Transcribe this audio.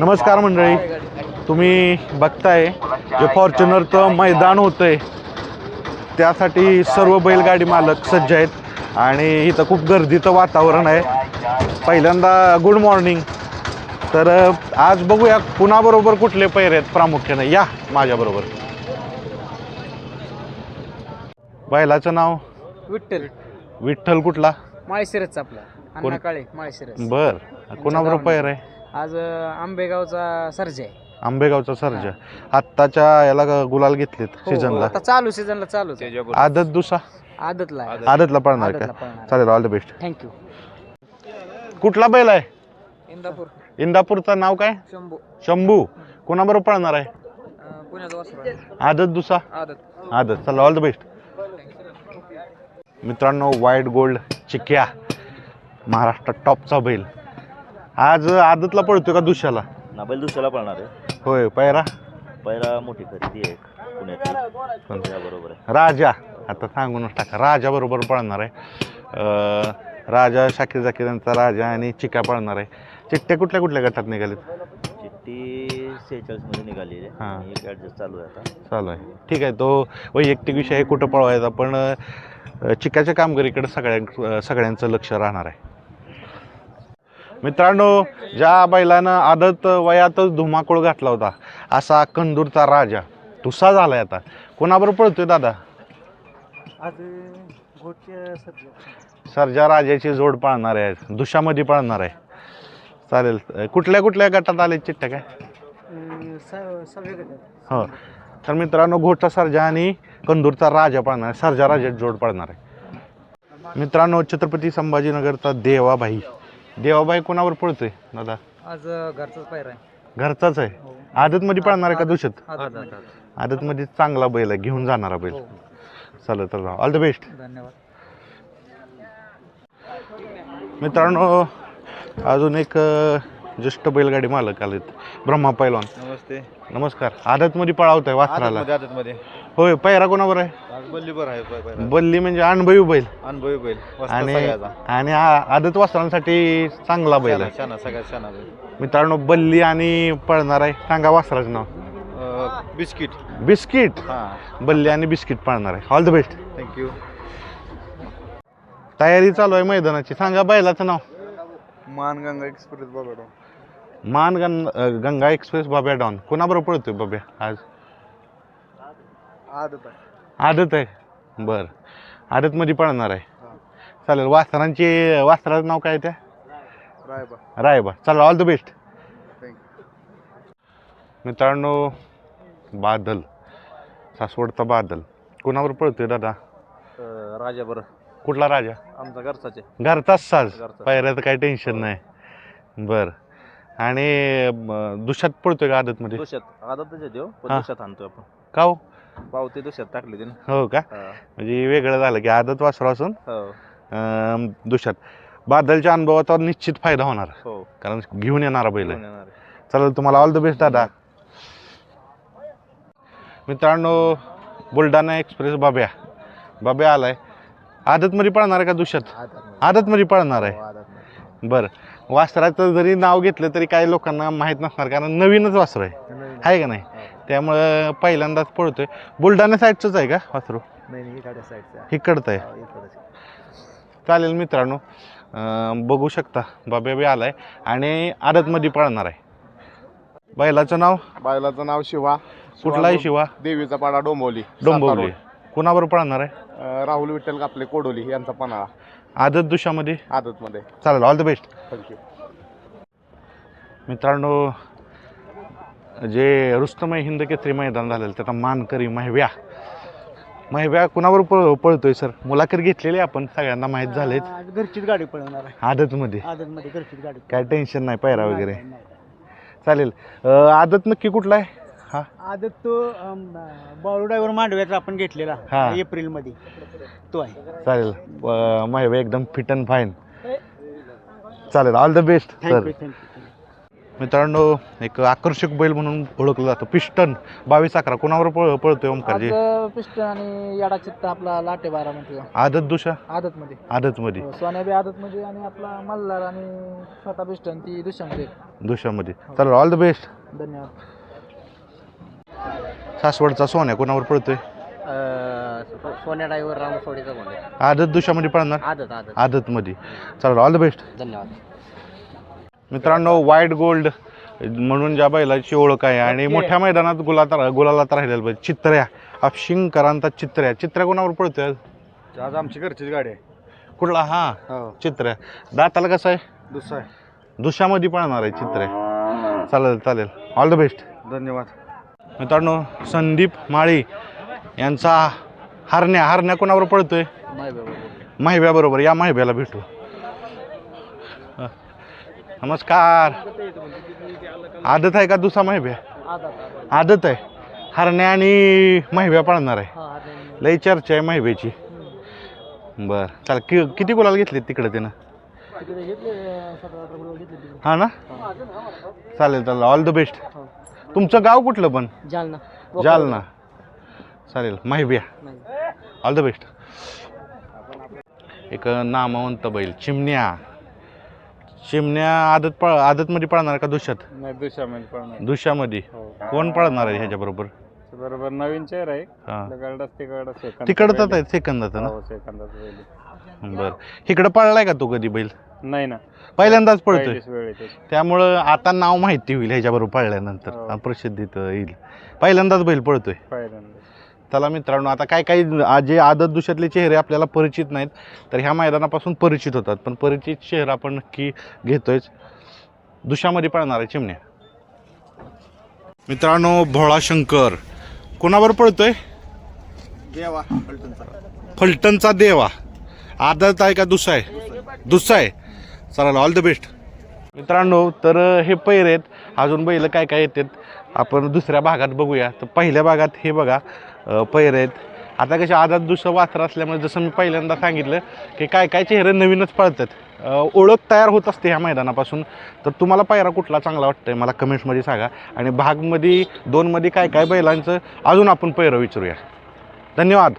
नमस्कार मंडळी. तुम्ही बघताय जे फॉर्च्युनरचं मैदान होतंय. त्यासाठी सर्व बैलगाडी मालक सज्ज आहेत. आणि इथं खूप गर्दीचं वातावरण आहे. पहिल्यांदा गुड मॉर्निंग तर आज बघूया कुणाबरोबर कुठले पैर आहेत प्रामुख्याने. या माझ्याबरोबर. बैलाचं नाव? विठ्ठल. विठ्ठल कुठला? माळशिरसचा आपला? अण्णा काळे माळशिरस. बर. कुणाबरोबर पैर आहे? आज आंबेगावचा सर्ज आहे. आंबेगावचा सर्जा. आत्ताच्या याला गुलाल घेतलेत हो, सीझनला आता चालू सीझनला चालू. आदत दुसा आदतला आहे. आदतला. पळणार आदतला का? पळणार. चालेल ऑल द बेस्ट थँक्यू कुठला बैल आहे? इंदापूर. इंदापूरचं नाव काय? शंभू. शंभू. कोणाबरोबर पळणार आहे? अं, पुण्याचा वासरू आदत दुसा आदत. आदत. चला ऑल द बेस्ट मित्रांनो व्हाईट गोल्ड चिक्या. महाराष्ट्रात टॉपचा बैल. आज आदतला पळतोय का दुशाला ना बैल दुसऱ्याला पळणार आहे. होय पायरा पहिला मोठी खरेदी आहे एक पुण्यातली. त्याबरोबर आहे. राजा आता सांगूनच टाका राजा बरोबर पळणार आहे. अं, राजा शाकीर जाकीर यांचा राजा आणि चिका पळणार आहे. चिट्ट्या कुठल्या कुठल्या गटात निघालेत? चिठ्ठी सेहेचाळीसमध्ये निघालेली आहे. हां. आणि एक ॲडजस्ट चालू आहे आता. चालू आहे. ठीक आहे तो वैयक्तिक विषय आहे कुठं पळवायचा पण अं, चिकाच्या कामगिरीकडे सगळ्या सगळ्यांचं लक्ष राहणार आहे. मित्रांनो ज्या बैलानं आदत वयातच धुमाकूळ घातला होता असा कंदूरचा राजा तुसा झालाय आता. कोणाबरोबर पळतोय दादा? सरजा राजाची जोड पाळणार आहे दुशामध्ये पाळणार आहे. चालेल कुठल्या कुठल्या गटात आले चिट्ट्या काय? हो. तर मित्रांनो घोटा सरजा आणि कंदूरचा राजा पाळणार आहे सरजा राजाची जोड पाळणार आहे. मित्रांनो छत्रपती संभाजीनगरचा देवाबाई देवाबाई कोणावर पळतोय दादा? आज घरचाच पायर आहे. घरचाच आहे? हो. आदतमध्ये पळणार आहे का दुष्यत आदत आदतमध्ये चांगला बैल आहे घेऊन जाणारा बैल. चालेल तर ऑल द बेस्ट धन्यवाद. मित्रांनो अजून एक अं, ज्येष्ठ बैलगाडी मालक आलेत. ब्रह्मा पैलवान. नमस्ते. नमस्कार. आदतमध्ये पळावत आहे वासराला. आदतमध्ये आदतमध्ये. होय पैरा कोणावर आहे? आज बल्लीभर आहे प-. बल्ली म्हणजे अनुभवी बैल. अनुभवी बैल. आणि सगळ्याचा. आणि आ- आदत वासरांसाठी चांगला बैल शाना आहे. शाना, सगळ्यात शाना बैल. मित्रांनो बल्ली आणि पळणार आहे. सांगा वासराचं नाव. अं, बिस्किट. बिस्किट? हां. बल्ली आणि बिस्किट पळणार आहे. ऑल द बेस्ट थँक्यू तयारी चालू आहे मैदानाची. सांगा बैलाचं नाव. मानगंगा एक्सप्रेस बाबा मान गं गंगा एक्सप्रेस बाब्या डॉन. कोणाबरोबर पळतोय बाब्या आज? आदत आहे. आदत आहे? बर. आदतमध्ये पळणार आहे. चालेल वासरांची वासराचं नाव काय त्या? रायबा. रायबा. चला ऑल द बेस्ट थँक्यू मित्रांनो बादल. सासवडचा बादल. कोणावर पळतोय दादा? राजा बरं. कुठला राजा? आमचा घरचाच आहे. घरचाच साज. घरचा. पायऱ्याचं काही टेन्शन नाही. बर. आणि म, दुष्यात पळतोय का आदतमध्ये दुष्यात. आदतच आहे देव पण हां. दुष्यात आणतो आपण. का हो? पावते दुष्यात टाकली ते ना हो का? हां. म्हणजे वेगळं झालं की आदत वासरू असून हो. अं, दुष्यात. बादलच्या अनुभवाचा निश्चित फायदा होणार. हो. कारण घेऊन येणारा बैल. आहे घेऊन येणार आहे. तुम्हाला ऑल द बेस्ट दादा. मित्रांनो बुलढाणा एक्सप्रेस बाब्या. बाब्या आलाय. आदतमध्ये पळणार आहे का दुष्यात? आदतमध्ये. पळणार आहे. बरं. वासराचं जरी नाव घेतलं तरी काही लोकांना माहीत नसणार कारण नवीनच वासर आहे. आहे का नाही? त्यामुळं पहिल्यांदाच पळतोय. बुलढाणा साईडचंच आहे का वासरू? इकडचं आहे. चालेल मित्रांनो बघू शकता. बाब्या बी आलाय आणि आदतमध्ये पळणार आहे. बैलाचं नाव? बायलाचं नाव शिवा. कुठलाही शिवा देवीचा पाडा डोंबवली डोंबवली कुणाबरोबर पळणार आहे. अं, राहुल विठ्ठल कापले कोडोली यांचा पन्हाळा. आदत दुशामध्ये? आदत मध्ये चालेल ऑल द बेस्ट थँक्यू मित्रांनो जे रुस्तमय हिंद केसरी मैदान झालेलं त्याचा मानकरी महव्या. महव्या कुणाबरोबर पळ पळतोय सर मुलाखत घेतलेली आहे आपण सगळ्यांना माहीत झालेच आज घरचीच गाडी पळवणार आहे. आदतमध्ये. आदतमध्ये घरचीच गाडी काय टेन्शन नाही पैरा वगैरे. चालेल अं, आदत नक्की कुठला आहे? हा. आदत तो बाळू ड्रायव्हर मांडव्याचा आपण घेतलेला हा. एप्रिलमध्ये तो आहे. चालेल. महव्या एकदम फिट अँड फाईन चालेल. All the best sir thank you thank you मित्रांनो एक आकर्षक बैल म्हणून ओळखलं जातं. पिस्टन बावीस अकरा. कोणावर पळ पळतोय ओमकारजी? आज पिस्टन आणि याडा चित्त आपला लाटे बारामतीचा आदत दुशा आदत मध्ये आदतमध्ये सोन्या बी आदत मध्ये आणि आपला मल्हार आणि छोटा पिस्टन ती दुसऱ्यामध्ये. दुशामध्ये चला ऑल द बेस्ट धन्यवाद. सासवडचा सोन्या कोणावर पळतोय? सोन्या आदत दुशामध्ये पळणार? आदत आदत. आदतमध्ये. चला ऑल द बेस्ट धन्यवाद. मित्रांनो वाईट गोल्ड म्हणून ज्या बैलाची ओळख आहे आणि मोठ्या मैदानात गुलात गुलालात राहिलेलं बैल चित्र्या. अपशिंगकरांचा चित्र्या. चित्र्या कोणावर पळतोय? आज? आज आमची घरचीच गाडी आहे. कुठला? हा हो. चित्र्या. दाताला कसं आहे? दुसरा आहे. दुशामध्ये पळणार आहे चित्र्या. चालेल चालेल. ऑल द बेस्ट धन्यवाद. मित्रांनो संदीप माळी यांचा हरण्या हरण्या कोणावर पळतोय? माहिब्या बरोबर या माहिब्याला भेटू. नमस्कार. आदत आहे का दुसरा माहिब्या? आदत आहे. हरण्या आणि माहिब्या पळणार आहे. लई चर्चा आहे माहिब्याची. बर चाल कि किती गुलाल घेतले तिकडे त्यानं? हा ना? चालेल चालेल. ऑल द बेस्ट तुमचं गाव कुठलं पण? जालना. जालना. चालेल माहिबिया ऑल द बेस्ट एक नामवंत बैल चिमण्या. चिमण्या आदत पळ आदतमध्ये पळणार का दुष्यात? नाही पळणार. दुष्यामध्ये. हो. कोण पळणार आहे ह्याच्याबरोबर? बरोबर नवीन चेहरा आहे. हा. तिकडच तिकडच सेकंद आहे. सेकंदाचा ना? हो सेकंदाच बैल बरं. इकडं पळलाय का तो कधी बैल? नाही ना. पहिल्यांदाच पळतोय. पहिलीच वेळ. त्यामुळं आता नाव माहिती होईल ह्याच्याबरोबर पळल्यानंतर. हो. आणि प्रसिद्धीत येईल. पहिल्यांदाच बैल पळतोय. पहिल्यांदा चला मित्रांनो आता काय काही जे आदत दुष्यातले चेहरे आपल्याला परिचित नाहीत तर ह्या मैदानापासून परिचित होतात. पण परिचित चेहरा आपण नक्की घेतोयच दुशामध्ये पळणार आहे चिमण्या. मित्रांनो भोळा शंकर कोणावर पळतोय? देवा फलटणचा. देवा. आदत आहे का दुसा आहे? दुसा आहे. चला ऑल द बेस्ट मित्रांनो तर हे पैर आहेत. अजून बैल काय काय येतात आपण दुसऱ्या भागात बघूया. तर पहिल्या भागात हे बघा पैर आहेत. आता कसे आदात दुसरं वासर असल्यामुळे जसं मी पहिल्यांदा सांगितलं की काय काय चेहरे नवीनच पळतात. ओळख तयार होत असते ह्या मैदानापासून. तर तुम्हाला पायरा कुठला चांगला वाटतंय मला कमेंट्समध्ये सांगा. आणि भागमध्ये दोनमध्ये काय काय बैलांचं अजून आपण पैरं विचारूया. धन्यवाद.